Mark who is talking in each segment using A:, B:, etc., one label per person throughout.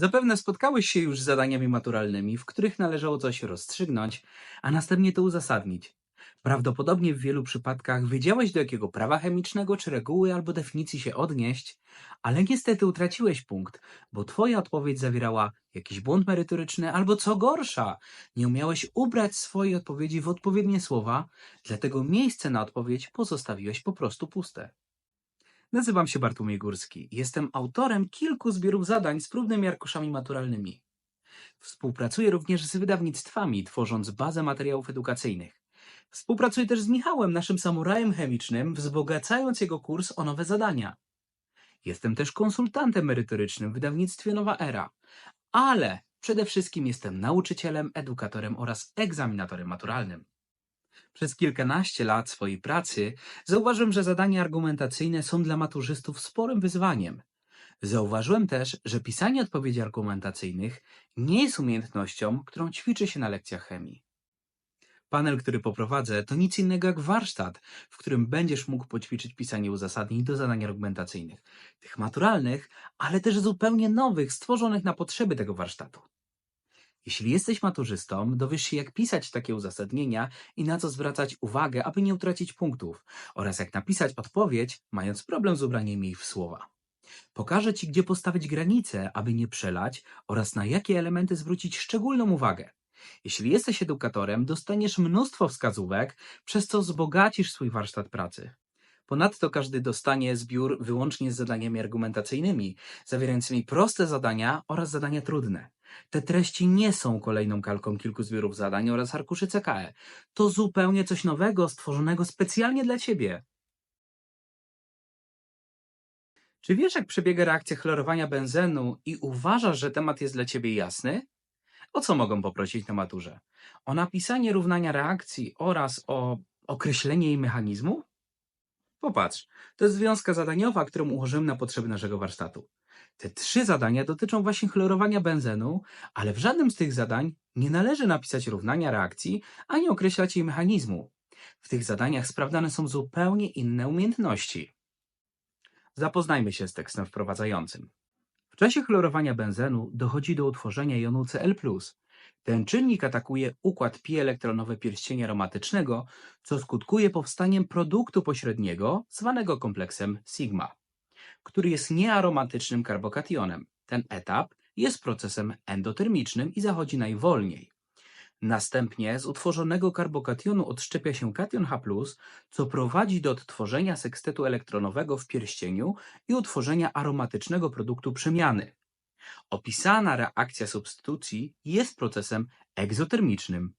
A: Zapewne spotkałeś się już z zadaniami maturalnymi, w których należało coś rozstrzygnąć, a następnie to uzasadnić. Prawdopodobnie w wielu przypadkach wiedziałeś, do jakiego prawa chemicznego czy reguły albo definicji się odnieść, ale niestety utraciłeś punkt, bo twoja odpowiedź zawierała jakiś błąd merytoryczny albo co gorsza, nie umiałeś ubrać swojej odpowiedzi w odpowiednie słowa, dlatego miejsce na odpowiedź pozostawiłeś po prostu puste. Nazywam się Bartłomiej Górski. Jestem autorem kilku zbiorów zadań z próbnymi arkuszami maturalnymi. Współpracuję również z wydawnictwami, tworząc bazę materiałów edukacyjnych. Współpracuję też z Michałem, naszym samurajem chemicznym, wzbogacając jego kurs o nowe zadania. Jestem też konsultantem merytorycznym w wydawnictwie Nowa Era, ale przede wszystkim jestem nauczycielem, edukatorem oraz egzaminatorem maturalnym. Przez kilkanaście lat swojej pracy zauważyłem, że zadania argumentacyjne są dla maturzystów sporym wyzwaniem. Zauważyłem też, że pisanie odpowiedzi argumentacyjnych nie jest umiejętnością, którą ćwiczy się na lekcjach chemii. Panel, który poprowadzę, to nic innego jak warsztat, w którym będziesz mógł poćwiczyć pisanie uzasadnień do zadań argumentacyjnych, tych maturalnych, ale też zupełnie nowych, stworzonych na potrzeby tego warsztatu. Jeśli jesteś maturzystą, dowiesz się, jak pisać takie uzasadnienia i na co zwracać uwagę, aby nie utracić punktów, oraz jak napisać odpowiedź, mając problem z ubraniem jej w słowa. Pokażę Ci, gdzie postawić granice, aby nie przelać, oraz na jakie elementy zwrócić szczególną uwagę. Jeśli jesteś edukatorem, dostaniesz mnóstwo wskazówek, przez co wzbogacisz swój warsztat pracy. Ponadto każdy dostanie zbiór wyłącznie z zadaniami argumentacyjnymi, zawierającymi proste zadania oraz zadania trudne. Te treści nie są kolejną kalką kilku zbiorów zadań oraz arkuszy CKE. To zupełnie coś nowego, stworzonego specjalnie dla Ciebie. Czy wiesz, jak przebiega reakcja chlorowania benzenu i uważasz, że temat jest dla Ciebie jasny? O co mogą poprosić na maturze? O napisanie równania reakcji oraz o określenie jej mechanizmu? Popatrz, to jest związka zadaniowa, którą ułożyłem na potrzeby naszego warsztatu. Te trzy zadania dotyczą właśnie chlorowania benzenu, ale w żadnym z tych zadań nie należy napisać równania reakcji ani określać jej mechanizmu. W tych zadaniach sprawdzane są zupełnie inne umiejętności. Zapoznajmy się z tekstem wprowadzającym. W czasie chlorowania benzenu dochodzi do utworzenia jonu Cl+. Ten czynnik atakuje układ pi-elektronowy pierścienia aromatycznego, co skutkuje powstaniem produktu pośredniego zwanego kompleksem sigma, który jest niearomatycznym karbokationem. Ten etap jest procesem endotermicznym i zachodzi najwolniej. Następnie z utworzonego karbokationu odszczepia się kation H+, co prowadzi do odtworzenia sekstetu elektronowego w pierścieniu i utworzenia aromatycznego produktu przemiany. Opisana reakcja substytucji jest procesem egzotermicznym.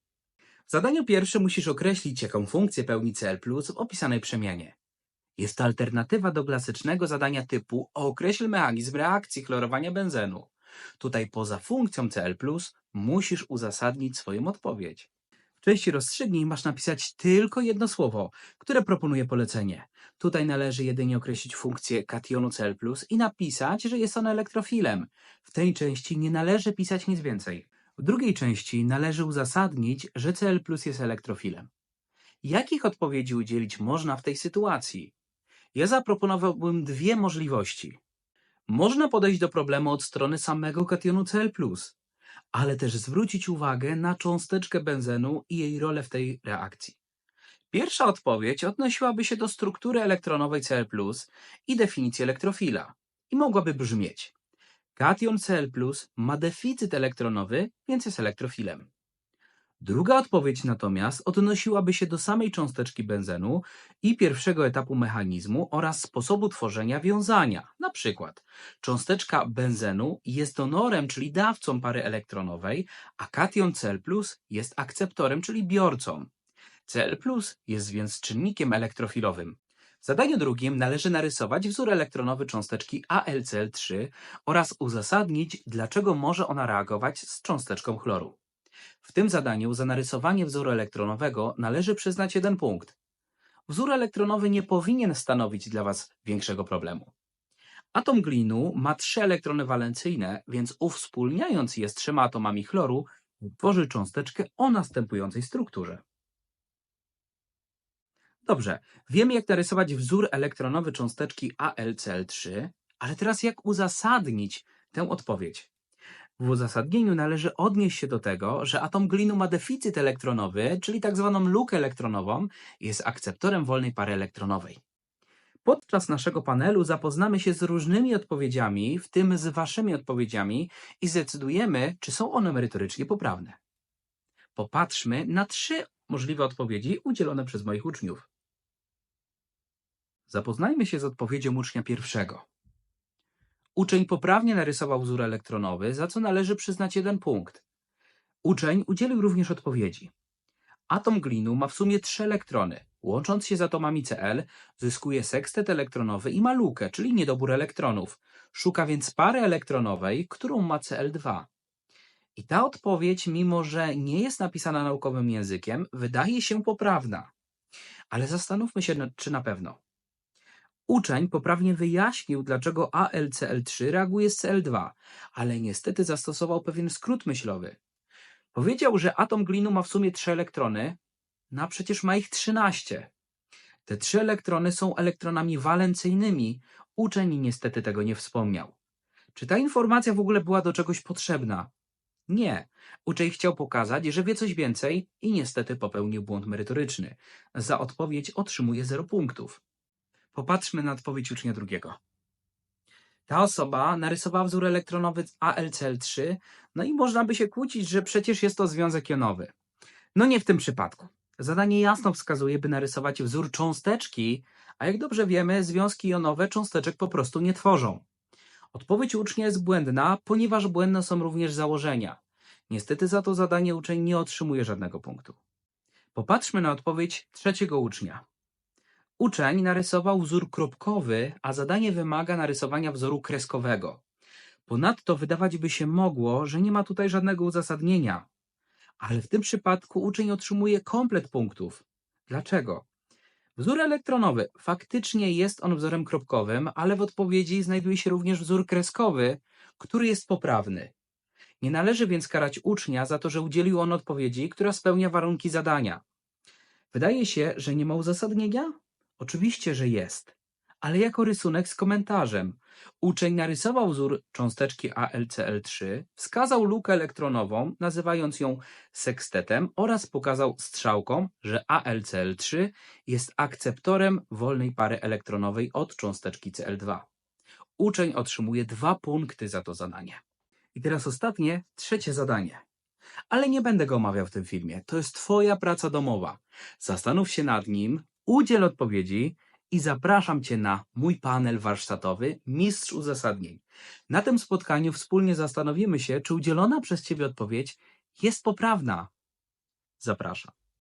A: W zadaniu pierwszym musisz określić, jaką funkcję pełni Cl w opisanej przemianie. Jest to alternatywa do klasycznego zadania typu określ mechanizm reakcji chlorowania benzenu. Tutaj poza funkcją Cl+, musisz uzasadnić swoją odpowiedź. W części rozstrzygnień masz napisać tylko jedno słowo, które proponuje polecenie. Tutaj należy jedynie określić funkcję kationu Cl+, i napisać, że jest on elektrofilem. W tej części nie należy pisać nic więcej. W drugiej części należy uzasadnić, że Cl+, jest elektrofilem. Jakich odpowiedzi udzielić można w tej sytuacji? Ja zaproponowałbym dwie możliwości. Można podejść do problemu od strony samego kationu Cl+, ale też zwrócić uwagę na cząsteczkę benzenu i jej rolę w tej reakcji. Pierwsza odpowiedź odnosiłaby się do struktury elektronowej Cl+, i definicji elektrofila i mogłaby brzmieć: Kation Cl+, ma deficyt elektronowy, więc jest elektrofilem. Druga odpowiedź natomiast odnosiłaby się do samej cząsteczki benzenu i pierwszego etapu mechanizmu oraz sposobu tworzenia wiązania. Na przykład cząsteczka benzenu jest donorem, czyli dawcą pary elektronowej, a kation Cl+, jest akceptorem, czyli biorcą. Cl+, jest więc czynnikiem elektrofilowym. W zadaniu drugim należy narysować wzór elektronowy cząsteczki AlCl3 oraz uzasadnić, dlaczego może ona reagować z cząsteczką chloru. W tym zadaniu za narysowanie wzoru elektronowego należy przyznać jeden punkt. Wzór elektronowy nie powinien stanowić dla Was większego problemu. Atom glinu ma trzy elektrony walencyjne, więc uwspólniając je z trzema atomami chloru, tworzy cząsteczkę o następującej strukturze. Dobrze, wiemy jak narysować wzór elektronowy cząsteczki AlCl3, ale teraz jak uzasadnić tę odpowiedź? W uzasadnieniu należy odnieść się do tego, że atom glinu ma deficyt elektronowy, czyli tak zwaną lukę elektronową, i jest akceptorem wolnej pary elektronowej. Podczas naszego panelu zapoznamy się z różnymi odpowiedziami, w tym z Waszymi odpowiedziami, i zdecydujemy, czy są one merytorycznie poprawne. Popatrzmy na trzy możliwe odpowiedzi udzielone przez moich uczniów. Zapoznajmy się z odpowiedzią ucznia pierwszego. Uczeń poprawnie narysował wzór elektronowy, za co należy przyznać jeden punkt. Uczeń udzielił również odpowiedzi. Atom glinu ma w sumie trzy elektrony. Łącząc się z atomami Cl, zyskuje sekstet elektronowy i ma lukę, czyli niedobór elektronów. Szuka więc pary elektronowej, którą ma Cl2. I ta odpowiedź, mimo że nie jest napisana naukowym językiem, wydaje się poprawna. Ale zastanówmy się, czy na pewno. Uczeń poprawnie wyjaśnił, dlaczego AlCl3 reaguje z Cl2, ale niestety zastosował pewien skrót myślowy. Powiedział, że atom glinu ma w sumie trzy elektrony, no a przecież ma ich 13. Te trzy elektrony są elektronami walencyjnymi. Uczeń niestety tego nie wspomniał. Czy ta informacja w ogóle była do czegoś potrzebna? Nie. Uczeń chciał pokazać, że wie coś więcej i niestety popełnił błąd merytoryczny. Za odpowiedź otrzymuje 0 punktów. Popatrzmy na odpowiedź ucznia drugiego. Ta osoba narysowała wzór elektronowy AlCl3, no i można by się kłócić, że przecież jest to związek jonowy. No nie w tym przypadku. Zadanie jasno wskazuje, by narysować wzór cząsteczki, a jak dobrze wiemy, związki jonowe cząsteczek po prostu nie tworzą. Odpowiedź ucznia jest błędna, ponieważ błędne są również założenia. Niestety za to zadanie uczeń nie otrzymuje żadnego punktu. Popatrzmy na odpowiedź trzeciego ucznia. Uczeń narysował wzór kropkowy, a zadanie wymaga narysowania wzoru kreskowego. Ponadto wydawać by się mogło, że nie ma tutaj żadnego uzasadnienia. Ale w tym przypadku uczeń otrzymuje komplet punktów. Dlaczego? Wzór elektronowy faktycznie jest on wzorem kropkowym, ale w odpowiedzi znajduje się również wzór kreskowy, który jest poprawny. Nie należy więc karać ucznia za to, że udzielił on odpowiedzi, która spełnia warunki zadania. Wydaje się, że nie ma uzasadnienia? Oczywiście, że jest, ale jako rysunek z komentarzem. Uczeń narysował wzór cząsteczki AlCl3, wskazał lukę elektronową, nazywając ją sekstetem oraz pokazał strzałką, że AlCl3 jest akceptorem wolnej pary elektronowej od cząsteczki Cl2. Uczeń otrzymuje dwa punkty za to zadanie. I teraz ostatnie, trzecie zadanie. Ale nie będę go omawiał w tym filmie. To jest Twoja praca domowa. Zastanów się nad nim, udziel odpowiedzi i zapraszam Cię na mój panel warsztatowy Mistrz Uzasadnień. Na tym spotkaniu wspólnie zastanowimy się, czy udzielona przez Ciebie odpowiedź jest poprawna. Zapraszam.